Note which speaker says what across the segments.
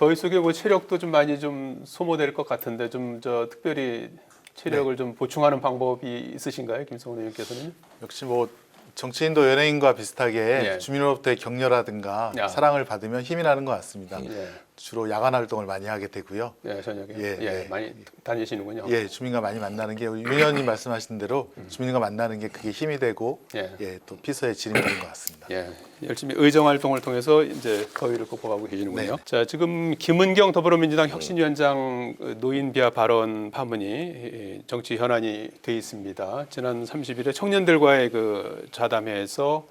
Speaker 1: 더위 속에 뭐 체력도 좀 많이 좀 소모될 것 같은데 좀 저 특별히 체력을 좀 보충하는 방법이 있으신가요, 김성훈 의원께서는?
Speaker 2: 역시 뭐 정치인도 연예인과 비슷하게
Speaker 1: 예.
Speaker 2: 주민으로부터의 격려라든가
Speaker 1: 야.
Speaker 2: 사랑을 받으면 힘이 나는 것 같습니다.
Speaker 1: 예,
Speaker 2: 주로 야간 활동을 많이 하게 되고요.
Speaker 1: 예, 저녁에
Speaker 2: 예,
Speaker 1: 예,
Speaker 2: 예.
Speaker 1: 많이 다니시는군요.
Speaker 2: 예, 주민과 많이 만나는 게 우리 윤 의원님 말씀하신 대로 주민과 만나는 게 그게 힘이 되고
Speaker 1: 예.
Speaker 2: 예, 또 피서의 지름길인 것 같습니다.
Speaker 1: 예, 열심히 의정 활동을 통해서 이제 더위를 극복하고 계시는군요.
Speaker 2: 네.
Speaker 1: 자, 지금 김은경 더불어민주당 혁신위원장 노인 비하 발언 파문이 이, 정치 현안이 돼 있습니다. 지난 30일에 청년들과의 그 좌담회에서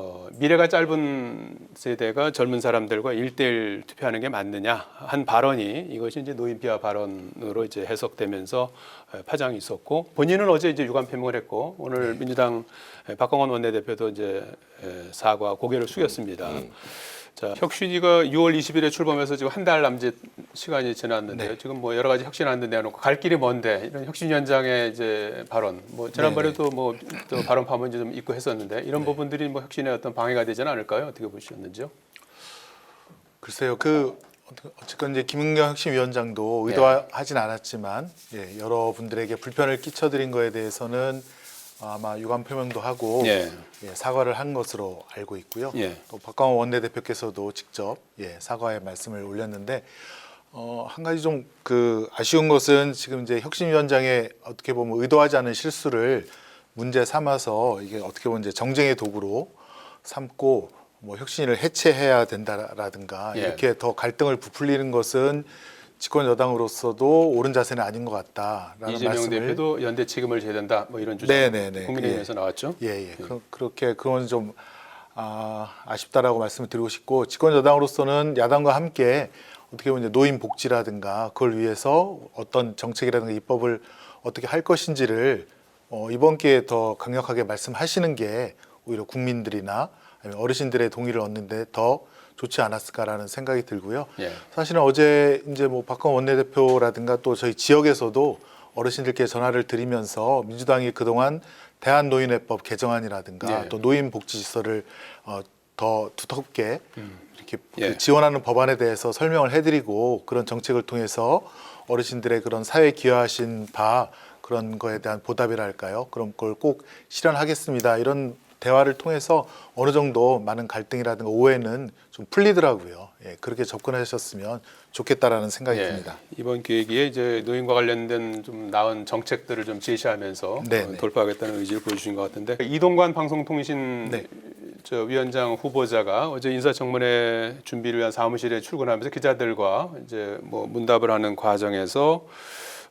Speaker 1: 어, 미래가 짧은 세대가 젊은 사람들과 일대일 투표하는 게 맞느냐 한 발언이 이것이 이제 노인 비하 발언으로 이제 해석되면서 에, 파장이 있었고 본인은 어제 이제 유감 표명을 했고 오늘 민주당 에, 박광원 원내대표도 이제 에, 사과 고개를 숙였습니다. 자, 혁신이가 6월 20일에 출범해서 지금 한 달 남짓 시간이 지났는데요.
Speaker 2: 네.
Speaker 1: 지금 뭐 여러 가지 혁신안도 내놓고 갈 길이 먼데 이런 혁신위원장의 이제 발언, 뭐 지난번에도 뭐 또 발언 파문이 좀 있고 했었는데 이런 부분들이 뭐 혁신의 어떤 방해가 되지는 않을까요? 어떻게 보셨는지요?
Speaker 2: 글쎄요, 그 어쨌건 이제 김은경 혁신위원장도 의도하진 않았지만 예, 여러분들에게 불편을 끼쳐드린 거에 대해서는 아마 유감 표명도 하고
Speaker 1: 예.
Speaker 2: 예, 사과를 한 것으로 알고 있고요.
Speaker 1: 예.
Speaker 2: 또 박광원 원내대표께서도 직접 예, 사과의 말씀을 올렸는데 어, 한 가지 좀 그 아쉬운 것은 지금 이제 혁신위원장의 어떻게 보면 의도하지 않은 실수를 문제 삼아서 이게 어떻게 보면 이제 정쟁의 도구로 삼고 뭐 혁신을 해체해야 된다라든가
Speaker 1: 예.
Speaker 2: 이렇게 더 갈등을 부풀리는 것은 집권 여당으로서도 옳은 자세는 아닌 것 같다라는
Speaker 1: 이재명
Speaker 2: 말씀을
Speaker 1: 대표도 연대 책임을 져야 된다. 뭐 이런 주장
Speaker 2: 네네네.
Speaker 1: 국민의힘에서 나왔죠.
Speaker 2: 예, 예. 그, 그렇게 그건 좀 아, 아쉽다라고 말씀을 드리고 싶고 집권 여당으로서는 야당과 함께 어떻게 보면 노인 복지라든가 그걸 위해서 어떤 정책이라든가 입법을 어떻게 할 것인지를 어, 이번 기회에 더 강력하게 말씀하시는 게 오히려 국민들이나 아니면 어르신들의 동의를 얻는데 더 좋지 않았을까라는 생각이 들고요.
Speaker 1: 예.
Speaker 2: 사실은 어제 이제 뭐 박광 원내대표라든가 또 저희 지역에서도 어르신들께 전화를 드리면서 민주당이 그동안 대한노인회법 개정안이라든가
Speaker 1: 예.
Speaker 2: 또 노인복지시설을 어, 더 두텁게 이렇게
Speaker 1: 예.
Speaker 2: 그 지원하는 법안에 대해서 설명을 해드리고 그런 정책을 통해서 어르신들의 그런 사회에 기여하신 바 그런 거에 대한 보답이랄까요? 그런 걸 꼭 실현하겠습니다. 이런 대화를 통해서 어느 정도 많은 갈등이라든가 오해는 좀 풀리더라고요. 예, 그렇게 접근하셨으면 좋겠다라는 생각이
Speaker 1: 예.
Speaker 2: 듭니다.
Speaker 1: 이번 계기에 이제 노인과 관련된 좀 나은 정책들을 좀 제시하면서
Speaker 2: 네,
Speaker 1: 어,
Speaker 2: 네.
Speaker 1: 돌파하겠다는 의지를 보여주신 것 같은데 이동관 방송통신
Speaker 2: 네.
Speaker 1: 저 위원장 후보자가 어제 인사청문회 준비를 위한 사무실에 출근하면서 기자들과 이제 뭐 문답을 하는 과정에서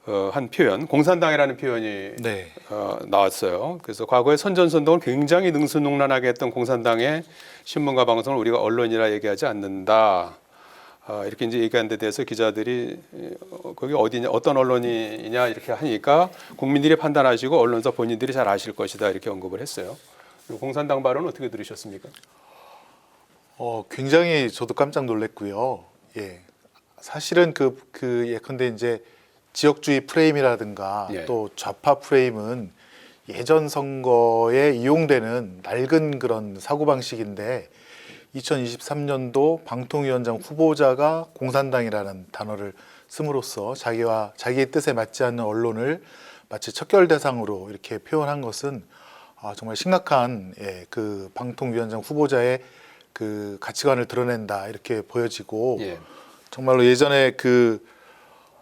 Speaker 1: 어, 한 표현, 공산당이라는 표현이
Speaker 2: 네.
Speaker 1: 어, 나왔어요. 그래서 과거에 선전선동을 굉장히 능수능란하게 했던 공산당의 신문과 방송을 우리가 언론이라 얘기하지 않는다. 아, 이렇게 이제 얘기한 데 대해서 기자들이 어, 거기 어디냐, 어떤 언론이냐 이렇게 하니까 국민들이 판단하시고 언론사 본인들이 잘 아실 것이다 이렇게 언급을 했어요. 그리고 공산당 발언은 어떻게 들으셨습니까?
Speaker 2: 어, 굉장히 저도 깜짝 놀랐고요. 예. 사실은 그, 그 예컨대 이제 지역주의 프레임이라든가
Speaker 1: 예.
Speaker 2: 또 좌파 프레임은 예전 선거에 이용되는 낡은 그런 사고방식인데 2023년도 방통위원장 후보자가 공산당이라는 단어를 씀으로써 자기와 자기의 뜻에 맞지 않는 언론을 마치 척결 대상으로 이렇게 표현한 것은 아, 정말 심각한 예, 그 방통위원장 후보자의 그 가치관을 드러낸다 이렇게 보여지고
Speaker 1: 예.
Speaker 2: 정말로 예전에 그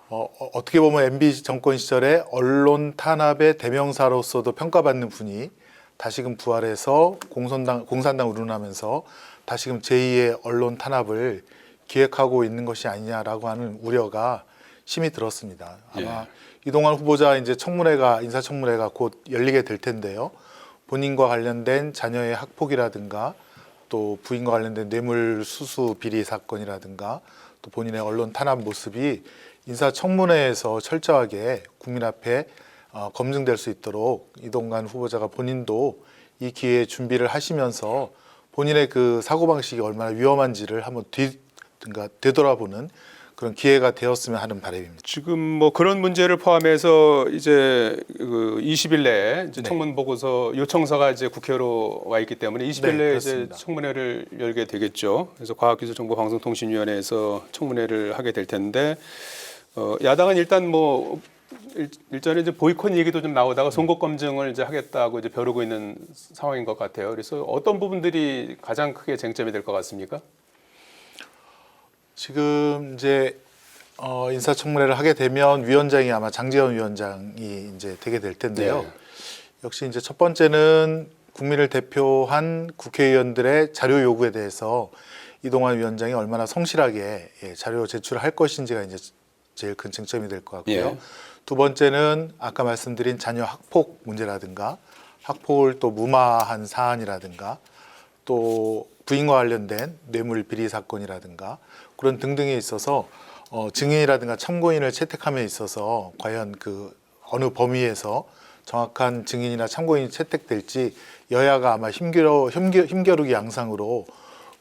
Speaker 2: 어, 어, 어떻게 보면 MB 정권 시절에 언론 탄압의 대명사로서도 평가받는 분이 다시금 부활해서 공산당 공산당 운운하면서 다시금 제2의 언론 탄압을 기획하고 있는 것이 아니냐라고 하는 우려가 심히 들었습니다. 아마 이동환 후보자 이제 청문회가 인사청문회가 곧 열리게 될 텐데요. 본인과 관련된 자녀의 학폭이라든가 또 부인과 관련된 뇌물 수수 비리 사건이라든가 또 본인의 언론 탄압 모습이 인사청문회에서 철저하게 국민 앞에 어, 검증될 수 있도록 이동관 후보자가 본인도 이 기회에 준비를 하시면서 본인의 그 사고방식이 얼마나 위험한지를 한번 뒤, 그러니까 되돌아보는 그런 기회가 되었으면 하는 바람입니다.
Speaker 1: 지금 뭐 그런 문제를 포함해서 이제 그 20일 내에 이제
Speaker 2: 네.
Speaker 1: 청문 보고서 요청서가 이제 국회로 와 있기 때문에 20일
Speaker 2: 네,
Speaker 1: 내에 이제
Speaker 2: 그렇습니다.
Speaker 1: 청문회를 열게 되겠죠. 그래서 과학기술정보방송통신위원회에서 청문회를 하게 될 텐데 어, 야당은 일단 뭐 일, 일전에 이제 보이콧 얘기도 좀 나오다가 송곳 검증을 이제 하겠다고 이제 벼르고 있는 상황인 것 같아요. 그래서 어떤 부분들이 가장 크게 쟁점이 될 것 같습니까?
Speaker 2: 지금 이제 어, 인사청문회를 하게 되면 위원장이 아마 장재원 위원장이 이제 되게 될 텐데요.
Speaker 1: 네.
Speaker 2: 역시 이제 첫 번째는 국민을 대표한 국회의원들의 자료 요구에 대해서 이동환 위원장이 얼마나 성실하게 예, 자료 제출할 것인지가 이제 제일 큰 쟁점이 될 것 같고요.
Speaker 1: 예.
Speaker 2: 두 번째는 아까 말씀드린 자녀 학폭 문제라든가 학폭을 또 무마한 사안이라든가 또 부인과 관련된 뇌물 비리 사건이라든가 그런 등등에 있어서 어, 증인이라든가 참고인을 채택함에 있어서 과연 그 어느 범위에서 정확한 증인이나 참고인이 채택될지 여야가 아마 힘겨루, 힘겨, 힘겨루기 양상으로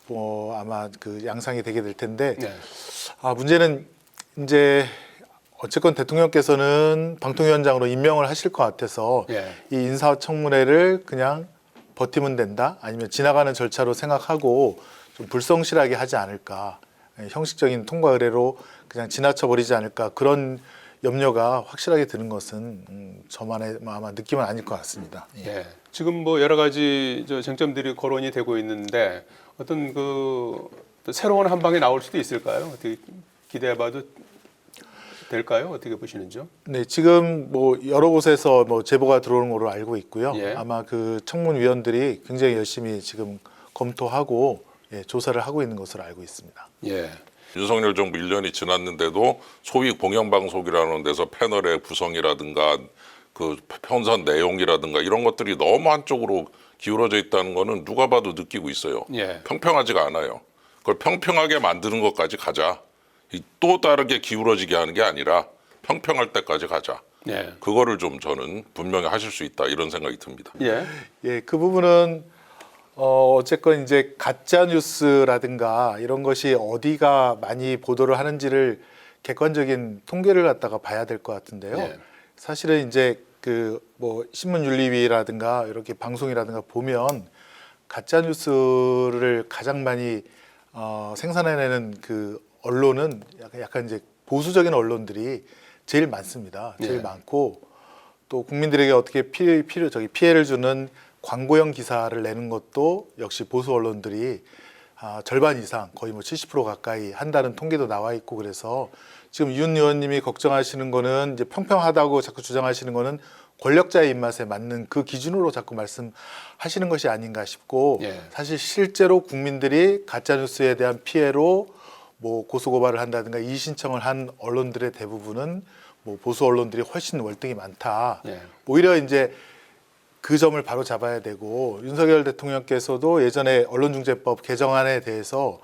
Speaker 2: 뭐 아마 그 양상이 되게 될 텐데
Speaker 1: 네.
Speaker 2: 아 문제는 이제 어쨌건 대통령께서는 방통위원장으로 임명을 하실 것 같아서
Speaker 1: 예.
Speaker 2: 이 인사청문회를 그냥 버티면 된다 아니면 지나가는 절차로 생각하고 좀 불성실하게 하지 않을까 예, 형식적인 통과 의례로 그냥 지나쳐 버리지 않을까 그런 염려가 확실하게 드는 것은 음, 저만의 아마 느낌은 아닐 것 같습니다. 예.
Speaker 1: 예. 지금 뭐 여러 가지 저 쟁점들이 거론이 되고 있는데 어떤 그또 새로운 한 방이 나올 수도 있을까요? 어떻게 기대해봐도 될까요? 어떻게 보시는지요?
Speaker 2: 네, 지금 뭐 여러 곳에서 뭐 제보가 들어오는 걸로 알고 있고요.
Speaker 1: 예.
Speaker 2: 아마 그 청문위원들이 굉장히 열심히 지금 검토하고 예, 조사를 하고 있는 것으로 알고 있습니다.
Speaker 1: 예.
Speaker 3: 윤석열 정부 1년이 지났는데도 소위 공영방송이라는 데서 패널의 구성이라든가 그 편선 내용이라든가 이런 것들이 너무 한쪽으로 기울어져 있다는 거는 누가 봐도 느끼고 있어요.
Speaker 1: 예.
Speaker 3: 평평하지가 않아요. 그걸 평평하게 만드는 것까지 가자. 이또 다르게 기울어지게 하는 게 아니라 평평할 때까지 가자.
Speaker 1: 예.
Speaker 3: 그거를 좀 저는 분명히 하실 수 있다 이런 생각이 듭니다.
Speaker 1: 예.
Speaker 2: 예, 그 부분은 어 어쨌건 이제 가짜 뉴스라든가 이런 것이 어디가 많이 보도를 하는지를 객관적인 통계를 갖다가 봐야 될 것 같은데요.
Speaker 1: 예.
Speaker 2: 사실은 이제 그 뭐 신문윤리위라든가 이렇게 방송이라든가 보면 가짜 뉴스를 가장 많이 어, 생산해내는 그 언론은 약간, 약간 이제 보수적인 언론들이 제일 많습니다. 제일
Speaker 1: 예.
Speaker 2: 많고 또 국민들에게 어떻게 피해, 피해, 저기 피해를 주는 광고형 기사를 내는 것도 역시 보수 언론들이 아, 절반 이상 거의 뭐 70% 가까이 한다는 통계도 나와 있고 그래서 지금 윤 의원님이 걱정하시는 거는 이제 평평하다고 자꾸 주장하시는 거는 권력자의 입맛에 맞는 그 기준으로 자꾸 말씀하시는 것이 아닌가 싶고
Speaker 1: 예.
Speaker 2: 사실 실제로 국민들이 가짜 뉴스에 대한 피해로 뭐 고소 고발을 한다든가 이의 신청을 한 언론들의 대부분은 뭐 보수 언론들이 훨씬 월등히 많다.
Speaker 1: 예.
Speaker 2: 오히려 이제 그 점을 바로 잡아야 되고 윤석열 대통령께서도 예전에 언론중재법 개정안에 대해서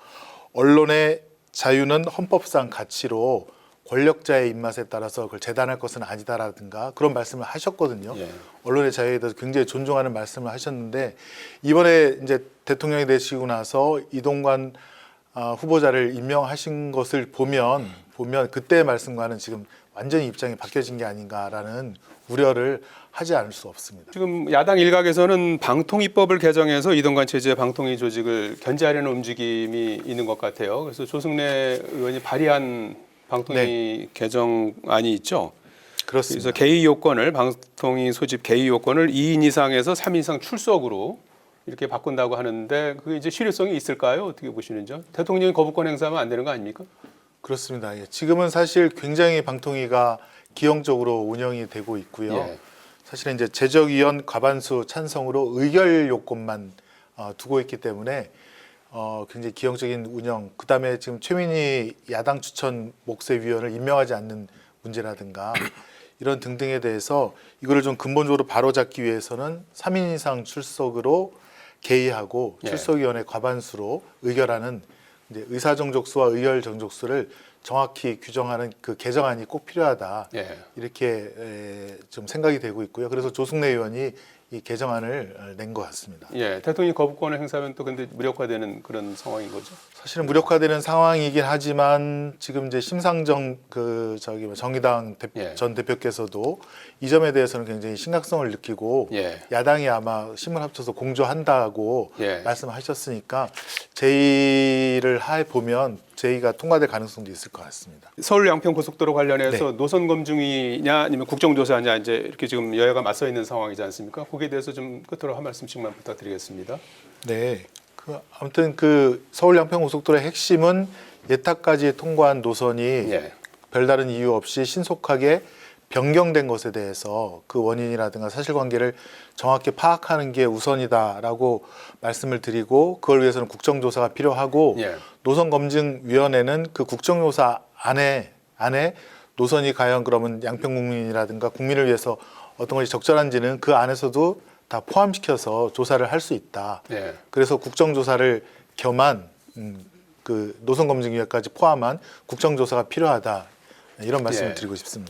Speaker 2: 언론의 자유는 헌법상 가치로 권력자의 입맛에 따라서 그걸 재단할 것은 아니다라든가 그런 말씀을 하셨거든요.
Speaker 1: 예.
Speaker 2: 언론의 자유에 대해서 굉장히 존중하는 말씀을 하셨는데 이번에 이제 대통령이 되시고 나서 이동관 아, 후보자를 임명하신 것을 보면 보면 그때의 말씀과는 지금 완전히 입장이 바뀌어진 게 아닌가라는 우려를 하지 않을 수 없습니다.
Speaker 1: 지금 야당 일각에서는 방통위법을 개정해서 이동관 체제 방통위 조직을 견제하려는 움직임이 있는 것 같아요. 그래서 조승래 의원이 발의한 방통위 개정안이 있죠. 그래서
Speaker 2: 그렇습니다.
Speaker 1: 개의 요건을 방통위 소집 개의 요건을 2인 이상에서 3인 이상 출석으로 이렇게 바꾼다고 하는데 그게 이제 실효성이 있을까요? 어떻게 보시는지요? 대통령이 거부권 행사하면 안 되는 거 아닙니까?
Speaker 2: 그렇습니다. 예. 지금은 사실 굉장히 방통위가 기형적으로 운영이 되고 있고요.
Speaker 1: 예.
Speaker 2: 사실은 이제 제적위원 과반수 찬성으로 의결 요건만 어, 두고 있기 때문에 어, 굉장히 기형적인 운영. 그 다음에 지금 최민희 야당 추천 목세위원을 임명하지 않는 문제라든가 이런 등등에 대해서 이거를 좀 근본적으로 바로잡기 위해서는 3인 이상 출석으로 개의하고
Speaker 1: 예.
Speaker 2: 출석위원회 과반수로 의결하는 이제 의사 정족수와 의결 정족수를 정확히 규정하는 그 개정안이 꼭 필요하다.
Speaker 1: 예.
Speaker 2: 이렇게 에, 좀 생각이 되고 있고요. 그래서 조승래 의원이 이 개정안을 어, 낸것 같습니다.
Speaker 1: 예, 대통령이 거부권을 행사하면 또 근데 무력화되는 그런 상황인 거죠.
Speaker 2: 사실은 무력화되는 상황이긴 하지만 지금 이제 심상정 그 저기 뭐 정의당 대,
Speaker 1: 예.
Speaker 2: 전 대표께서도 이 점에 대해서는 굉장히 심각성을 느끼고
Speaker 1: 예.
Speaker 2: 야당이 아마 힘을 합쳐서 공조한다고
Speaker 1: 예.
Speaker 2: 말씀하셨으니까 제의를 해 보면 제의가 통과될 가능성도 있을 것 같습니다.
Speaker 1: 서울 양평 고속도로 관련해서
Speaker 2: 네.
Speaker 1: 노선 검증이냐 아니면 국정조사냐 이제 이렇게 지금 여야가 맞서 있는 상황이지 않습니까? 거기에 대해서 좀 끝으로 한 말씀씩만 부탁드리겠습니다.
Speaker 2: 네. 그 아무튼 그 서울 양평 고속도로의 핵심은 예탁까지 통과한 노선이
Speaker 1: 예.
Speaker 2: 별다른 이유 없이 신속하게 변경된 것에 대해서 그 원인이라든가 사실관계를 정확히 파악하는 게 우선이다라고 말씀을 드리고 그걸 위해서는 국정조사가 필요하고
Speaker 1: 예.
Speaker 2: 노선검증위원회는 그 국정조사 안에 안에 노선이 과연 그러면 양평국민이라든가 국민을 위해서 어떤 것이 적절한지는 그 안에서도 다 포함시켜서 조사를 할 수 있다.
Speaker 1: 예.
Speaker 2: 그래서 국정조사를 겸한 음, 그 노선검증위원회까지 포함한 국정조사가 필요하다 이런 말씀을
Speaker 1: 예.
Speaker 2: 드리고 싶습니다.